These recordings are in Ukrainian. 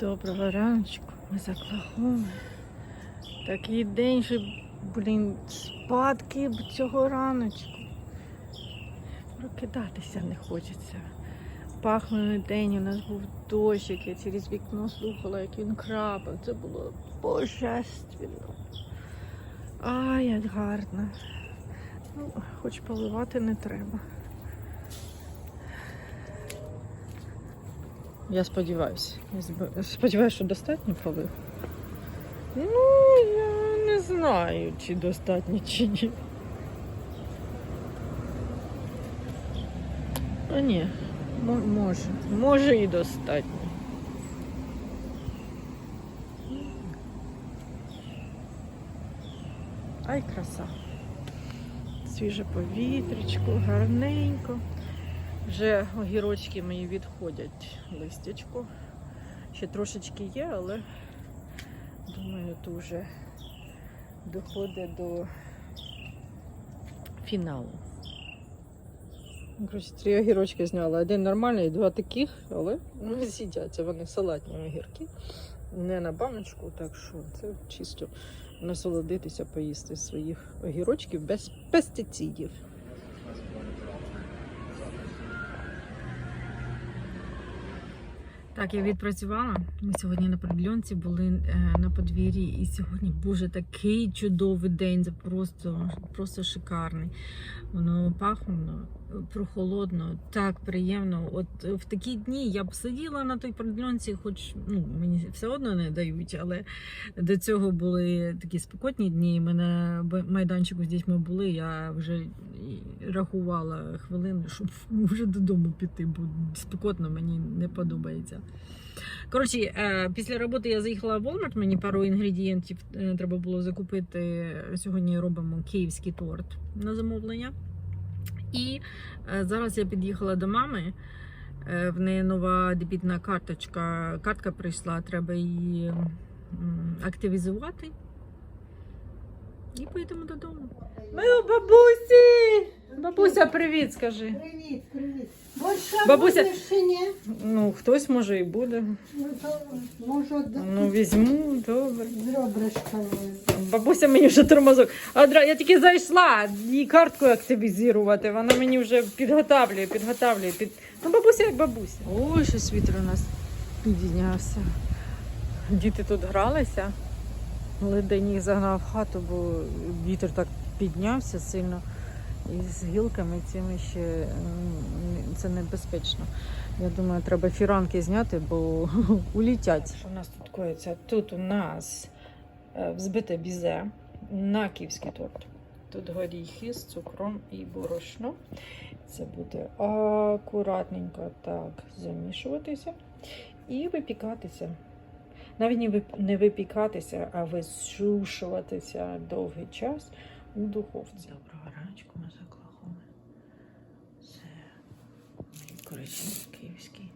Доброго раночку, ми з Оклахоми. Такий день, що, блін, спадки б цього раночку. Прокидатися не хочеться. Пахнений день, у нас був дощик, я через вікно слухала, як він крапав. Це було божественно. А, як гарно. Ну, хоч поливати не треба. Я сподіваюся. Я сподіваюся, що достатньо полив. Ну, я не знаю, чи достатньо, чи ні. А ні, мо- може. Може і достатньо. Ай, краса. Свіже повітрячко, гарненько. Вже огірочки мої відходять листячко. Ще трошечки є, але думаю, то вже доходить до фіналу. Коротше, три огірочки зняла. Один нормальний, два таких, але ну, сидяться вони салатні огірки. Не на баночку, так що це чисто насолодитися, поїсти своїх огірочків без пестицидів. Так, я відпрацювала. Ми сьогодні на продльонці були е, на подвір'ї, і сьогодні, боже, такий чудовий день. Просто, просто шикарний. Воно пахло прохолодно, так приємно. От е, в такі дні я б сиділа на той продльонці, хоч ну, мені все одно не дають, але до цього були такі спекотні дні. Ми на майданчику з дітьми були. Я вже рахувала хвилини, щоб вже додому піти, бо спекотно мені не подобається. Коротше, е, після роботи я заїхала в Walmart, мені пару інгредієнтів е, треба було закупити. Сьогодні робимо київський торт на замовлення. І е, зараз я під'їхала до мами. Е, В неї нова дебітна карточка. Картка прийшла, треба її активізувати. І поїдемо додому. Ми у бабусі! Бабуся, привіт, скажи. Привіт, привіт. Больше Бабуся- будеш чи ні? Ну, хтось може і буде. Ну, то, може, Ну, візьму, добре. зробиш коли. Бабуся мені вже тормозок. Одра, я тільки зайшла її картку активізувати. Вона мені вже підготавлює, підготавлює. Під... Ну, бабуся як бабуся. Ой, щось вітер у нас підійнявся. Діти тут гралися, їх загнав в хату, бо вітер так піднявся сильно. І з гілками цими ще це небезпечно. Я думаю, треба фіранки зняти, бо улітять. Що у нас тут коїться? Тут у нас е, взбите бізе на київський торт. Тут горіхи з цукром і борошно. Це буде акуратненько так замішуватися і випікатися. Навіть не випікатися, а висушуватися довгий час у духовці. Доброго раночку, ми з Це мій коричневий київський.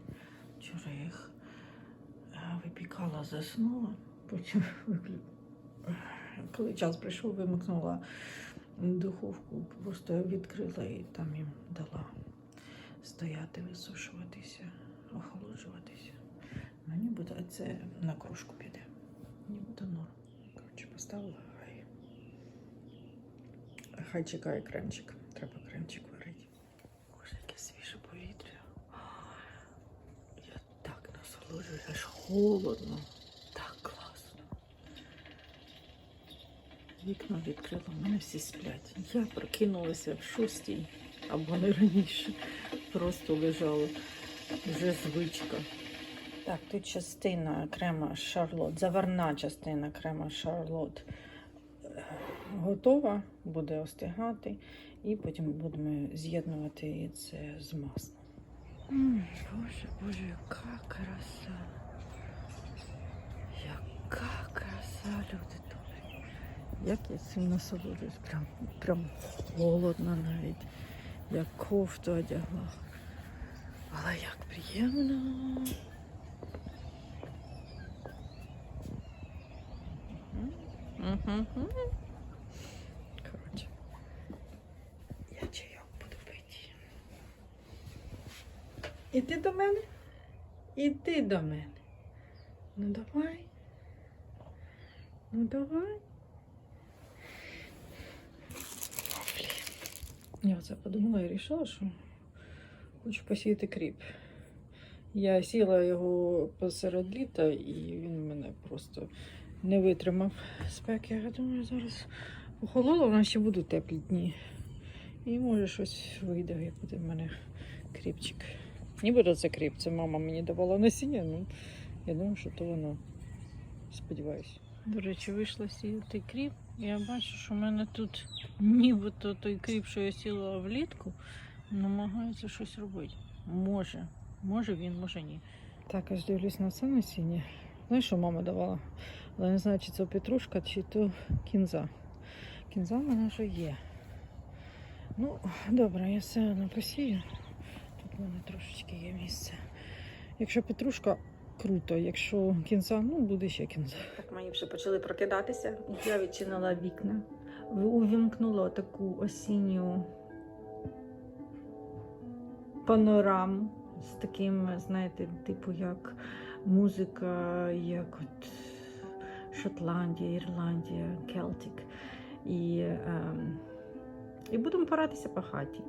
Е, випікала, заснула, потім коли час прийшов, вимикнула духовку, просто відкрила і там їм дала стояти, висушуватися, охолоджуватися. Мені буде це на кружку піде. Мені буде норм. Коротше, поставила хай. Хай чекає кремчик. Треба кремчик варити. Боже, яке свіже повітря. Я так насолоджуюся, аж холодно. Так класно. Вікно відкрила, в мене всі сплять. Я прокинулася в шостій або не раніше. Просто лежала. Вже звичка. Так, тут частина крема Шарлот, заварна частина крема Шарлот готова, буде остигати, і потім будемо з'єднувати це з маслом. Боже, боже, яка краса! Яка краса, люди добрі! Як я цим насолоджуюсь, прям, прям холодно навіть, як кофту одягла. Але як приємно. Мгм. Коротше, я чайок буду пити. Іди до мене. Іди до мене. Ну давай. Ну давай. Блін. Я оце подумала і вирішила, що хочу посіяти кріп. Я сіла його посеред літа і він мене просто не витримав спеки. Я думаю, зараз охололо, в нас ще будуть теплі дні. І може щось вийде, як буде в мене кріпчик. Ніби це кріп, це мама мені давала насіння, ну я думаю, що то воно. Сподіваюсь. До речі, вийшла сіяти кріп. Я бачу, що в мене тут нібито той кріп, що я сіла влітку, намагається щось робити. Може. Може він, може ні. Так, аж дивлюсь на це насіння. Знаєш, що мама давала? Але не знаю, чи це петрушка, чи то кінза. Кінза в мене вже є. Ну, добре, я все одно. Тут в мене трошечки є місце. Якщо петрушка, круто. Якщо кінза, ну буде ще кінза. Так мої вже почали прокидатися. Я відчинила вікна. Увімкнула таку осінню панораму з таким, знаєте, типу як музика, як от Шотландія, Ірландія, Келтик. І, ем, і будемо поратися по хаті.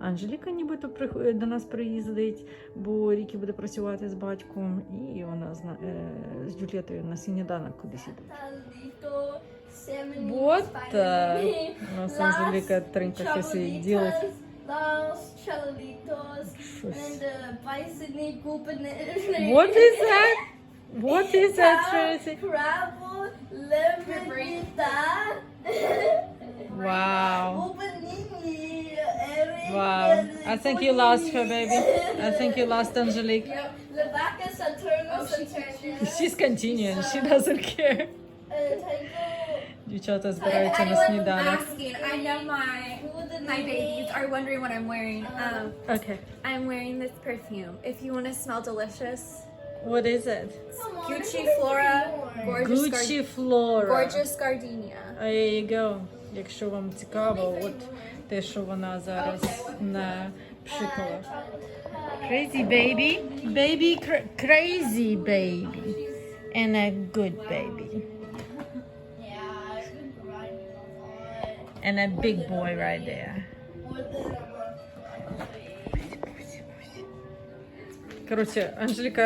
Анжеліка нібито прих- до нас приїздить, бо Рікі буде працювати з батьком, і вона зна- е, з Джулієтою на сніданок кудись іде. Вот так. У нас Анжеліка тринька щось ділить. And Bison Group What is that? What is that, Tracy? Crabble, Lemonita, Wow. Upanini, Eric, Wow. I think you lost her, baby. I think you lost Angelique. Yep, Levaca, Saturno, Saturno, She's continuing. She doesn't care. uh, Tycho, Дівчата збираються на сніданок. asking. I know my who the my babies are wondering what I'm wearing. Um, Okay. I'm wearing this perfume. If you want to smell delicious, What is it? Gucci Flora, gorgeous, Gucci Gar- Flora. gorgeous gardenia. There you go. Якщо вам цікаво, от те, що вона зараз напшикала. Crazy baby. Baby cra- crazy baby. And a good baby. Yeah, I've been grinding a lot. And a big boy right there. Коротше, Анжеліка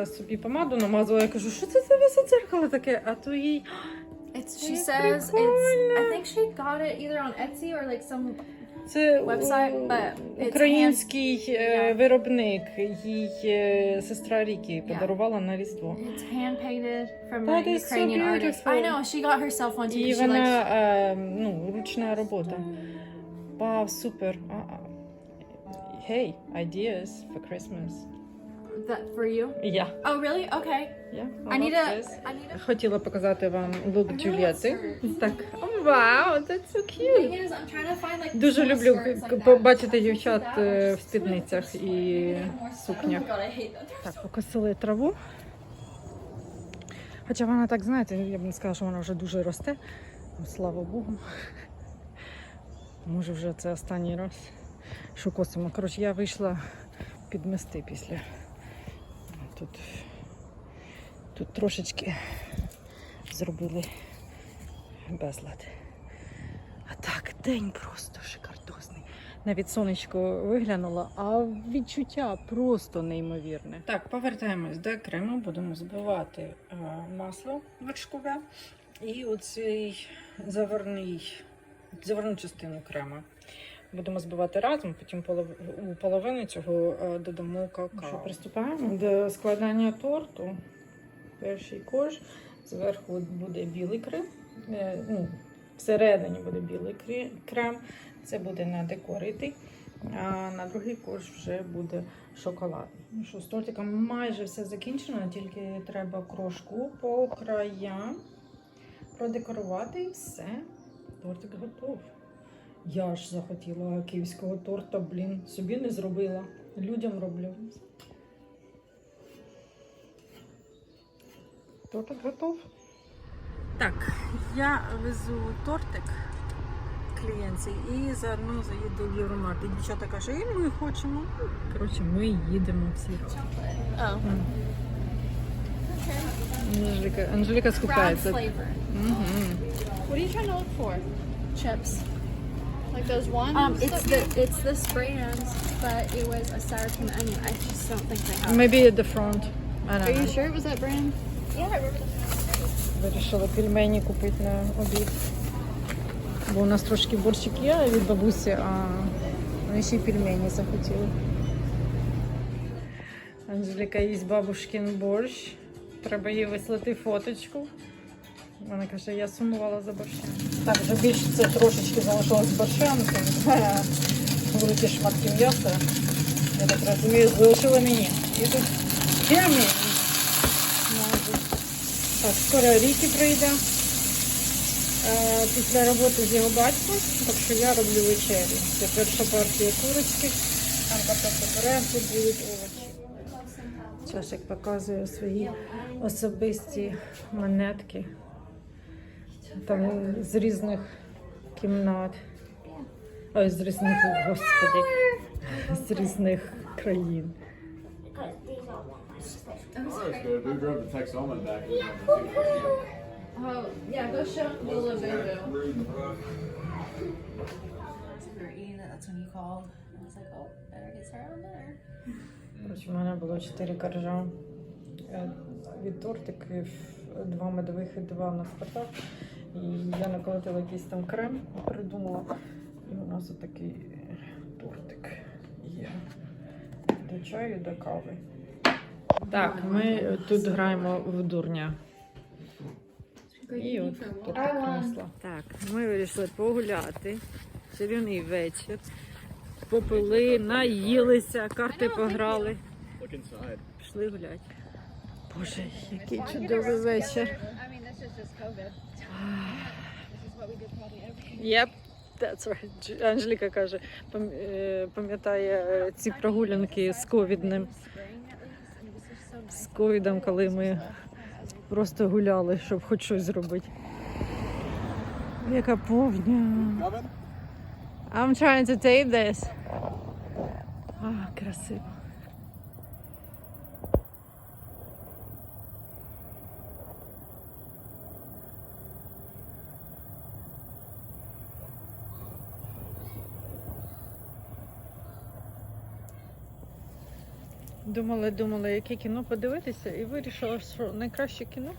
е, собі помаду намазала. Я кажу, що це за весе дзеркало таке? А то їй It's she It's says it's. I прикольно. think she got it either on Etsy or like some. це Website, у- but it's український е, Yeah. виробник. Їй е, сестра Рікі подарувала на Різдво. It's hand painted from That a is so Ukrainian artist. beautiful. I know she got herself one too. І 'cause she вона likes. е, ну, ручна робота. Вау, супер. А, а. Hey, ideas for Christmas. That for you? Yeah. Oh really? Okay. Yeah, I need a. I need a. Хотіла показати вам лук skirts. Так, oh, вау, that's so cute. thing is, I'm trying to find like. Дуже люблю like that. побачити дівчат е, в спідницях і сукнях. Oh that. Так, покосили траву. Хоча вона так, знаєте, я б не сказала, що вона вже дуже росте. Ну, Слава Богу. Може вже це останній раз, що косимо. Коротше, я вийшла підмести після. Тут, тут трошечки зробили безлад. А так, день просто шикардосний. Навіть сонечко виглянуло, а відчуття просто неймовірне. Так, повертаємось до крему, будемо збивати е, масло вершкове і оцей заварний, заварну частину крема. Будемо збивати разом, потім у половину цього е, додамо какао. Що, приступаємо до складання торту. Перший корж, зверху буде білий крем. е, ну, всередині буде білий крем. Це буде на декор йти. А на другий корж вже буде шоколад. Ну що, з тортиком майже все закінчено, тільки треба крошку по краям продекорувати і все. Тортик готов. Я ж захотіла київського торта, блін, собі не зробила. Людям роблю. Тортик готов. Так, я везу тортик клієнтці і заодно заїду в Євромарт. І дівчата каже, і ми хочемо. Коротше, ми їдемо всі разом. Oh. М. Анжеліка, Анжеліка. Мгм. What are you trying to look for? Chips. Like those ones? Um, it's the it's this brand, but it was a sour cream and onion. I just don't think they have. it. Maybe at the front. I Are don't you know. sure it was that brand? Yeah, I remember. Вирішила пельмені купити на обід. Бо у нас трошки борщик є від бабусі, а вони ще й пельмені захотіли. Анжеліка їсть бабушкин борщ. Треба їй вислати фоточку. Вона каже, я сумувала за борщем. Так, вже більше це трошечки залишилось борщем, великі шматки м'яса. Я так розумію, залишила мені. І тут. Мабуть. Так, скоро Рікі прийде е, після роботи з його батьком, так що я роблю вечерю. Це перша партія курочки, там картоплю пюре, тут будуть овочі. Чашик показує свої особисті монетки. Там з різних кімнат. Господи, з різних країн. Oh oh, е, від тортиків, два медових і два навпака. І я наколотила якийсь там крем, придумала. І у нас отакий тортик є. До чаю, до кави. Так, ми тут граємо в дурня. І от тортик принесла. Так, ми вирішили погуляти. Чарівний вечір. Попили, наїлися, карти пограли. Пішли гуляти. Боже, який чудовий вечір. Yep, that's right. Анжеліка каже, е, пам'ятає е, ці прогулянки з ковідним. З ковідом, коли ми просто гуляли, щоб хоч щось зробити. Яка повня. I'm trying to tape this. А, красиво. Думала, думала, яке кіно подивитися, і вирішила, що найкраще кіно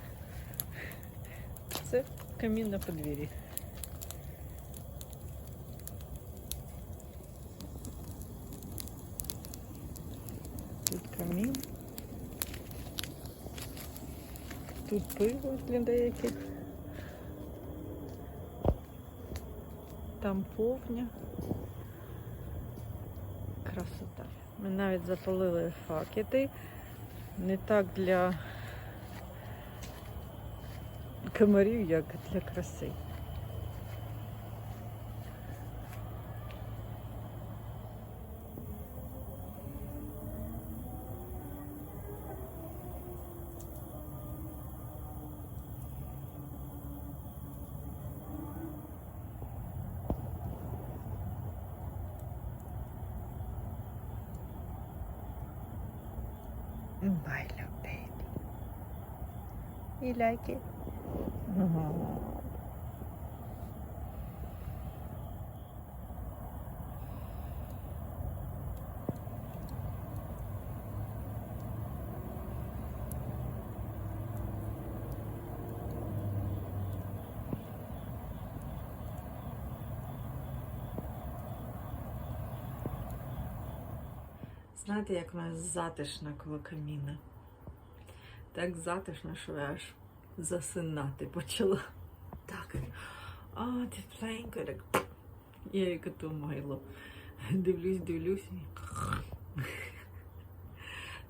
це камін на подвір'ї. Тут камін. Тут пиво для деяких. Там повня. Ми навіть запалили факети. Не так для комарів, як для краси. My love baby. You like it? Mm-hmm. Знаєте, як вона затишна коло каміна? Так затишно, що я аж засинати почала. Так. А, тепленько, так. Я як ото майло. Дивлюсь, дивлюсь.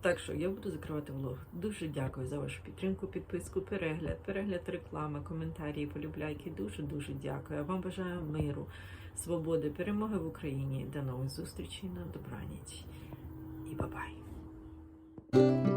Так що я буду закривати влог. Дуже дякую за вашу підтримку, підписку, перегляд, перегляд реклами, коментарі, полюбляйки. Дуже дуже дякую. Вам бажаю миру, свободи, перемоги в Україні. До нових зустрічей на добраніч. І бабай.